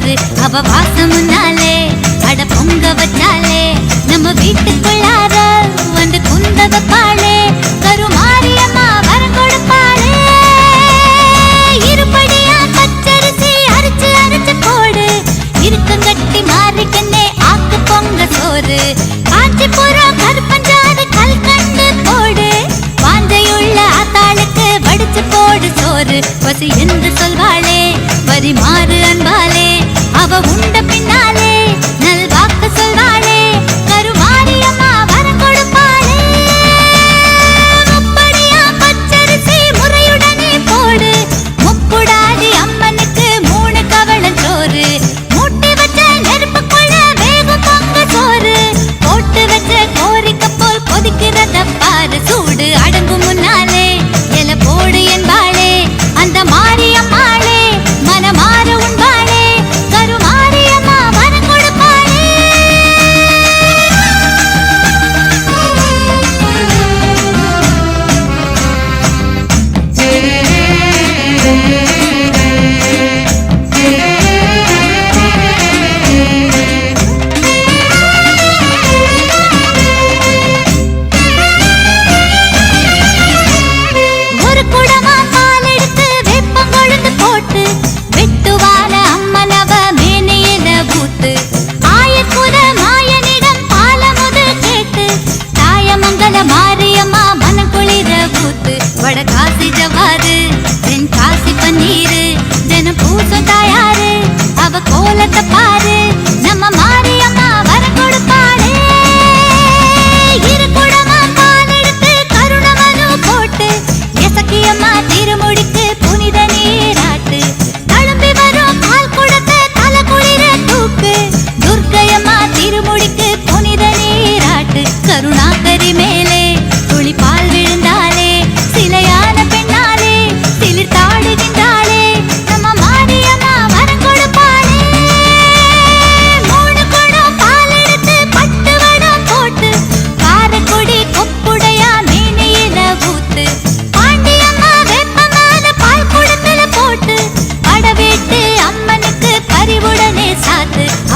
சோறு அவ வாசமுன்னாலே அட பொங்க வச்சாலே நம்ம வீட்டுக்குள்ளார வந்து குந்த வைப்பாளே கருமாரியம்மா வரம் கொடுப்பாளே. இருபடியா பச்சரிசி அரைச்சு அரைச்சு போடு இருக்க கட்டி மாறிக்கண்ணே ஆக்கு பொங்க சோறு. காஞ்சி புறா கருப்பஞ்சாறு கல் கண்டு போடு வாஞ்சையுள்ள ஆத்தாளுக்கு வடிச்சு போடு சோறு. பசி என்று சொல்வாளே பரிமாறு அன்பா segunda.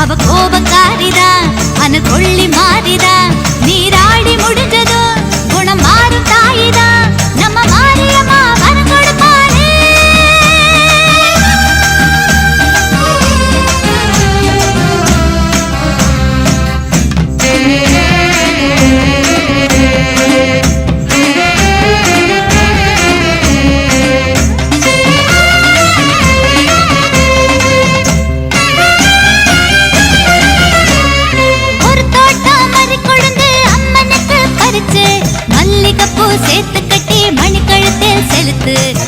А вокруг this.